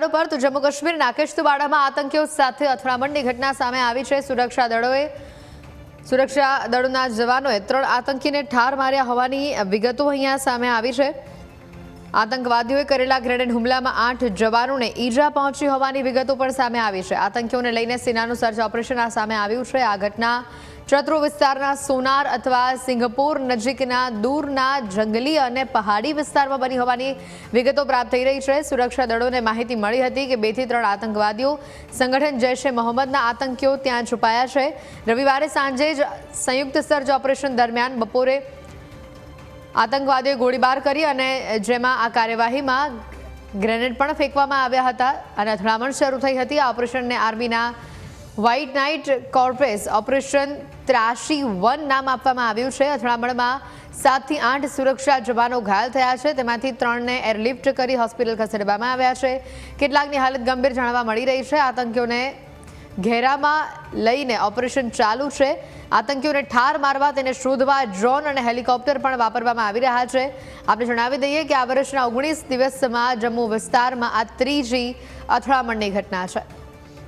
સમાચારો પર તો જમ્મુ કાશ્મીરના કિશ્તવાડામાં આતંકીઓ સાથે અથડામણની ઘટના સામે આવી છે. સુરક્ષા દળોએ, સુરક્ષા દળોના જવાનોએ ત્રણ આતંકીને ઠાર માર્યા હોવાની વિગતો અહીંયા સામે આવી છે. આતંકવાદીઓએ કરેલા ગ્રેનેડ હુમલામાં આઠ જવાનોને ઈજા પહોંચી હોવાની વિગતો પણ સામે આવી છે. આતંકીઓને લઈને સેનાનું સર્ચ ઓપરેશન આ સામે આવ્યું છે. આ ઘટના ચત્રો વિસ્તારના સોનાર અથવા સિંગપુર નજીકના દૂરના જંગલી અને પહાડી વિસ્તારમાં બની હોવાની વિગતો પ્રાપ્ત થઈ રહી છે. સુરક્ષા દળોને માહિતી મળી હતી કે બેથી ત્રણ આતંકવાદીઓ સંગઠન જૈશે મોહમ્મદના આતંકીઓ ત્યાં છુપાયા છે. રવિવારે સાંજે જ સંયુક્ત સર્ચ ઓપરેશન દરમિયાન બપોરે આતંકવાદીઓએ ગોળીબાર કરી અને જેમાં આ કાર્યવાહીમાં ગ્રેનેડ પણ ફેંકવામાં આવ્યા હતા. અને અથડામણ શરૂ થઈ હતી. આ ઓપરેશનને આર્મીના white knight corps operation Trassi one નામ આપવામાં આવ્યું છે. અથડામણમાં સાતથી આઠ સુરક્ષા જવાનો ઘાયલ થયા છે. તેમાંથી ત્રણને એરલિફ્ટ કરી હોસ્પિટલ ખસેડવામાં આવ્યા છે. કેટલાકની હાલત ગંભીર જાણવા મળી રહી છે. આતંકીઓને ઘેરામાં લઈને ઓપરેશન ચાલુ છે. આતંકીઓને ઠાર મારવા, તેને શોધવા ડ્રોન અને હેલિકોપ્ટર પણ વાપરવામાં આવી રહ્યા છે. આપણે જણાવી દઈએ કે આ વર્ષના ઓગણીસ દિવસમાં જમ્મુ વિસ્તારમાં આ ત્રીજી અથડામણની ઘટના છે.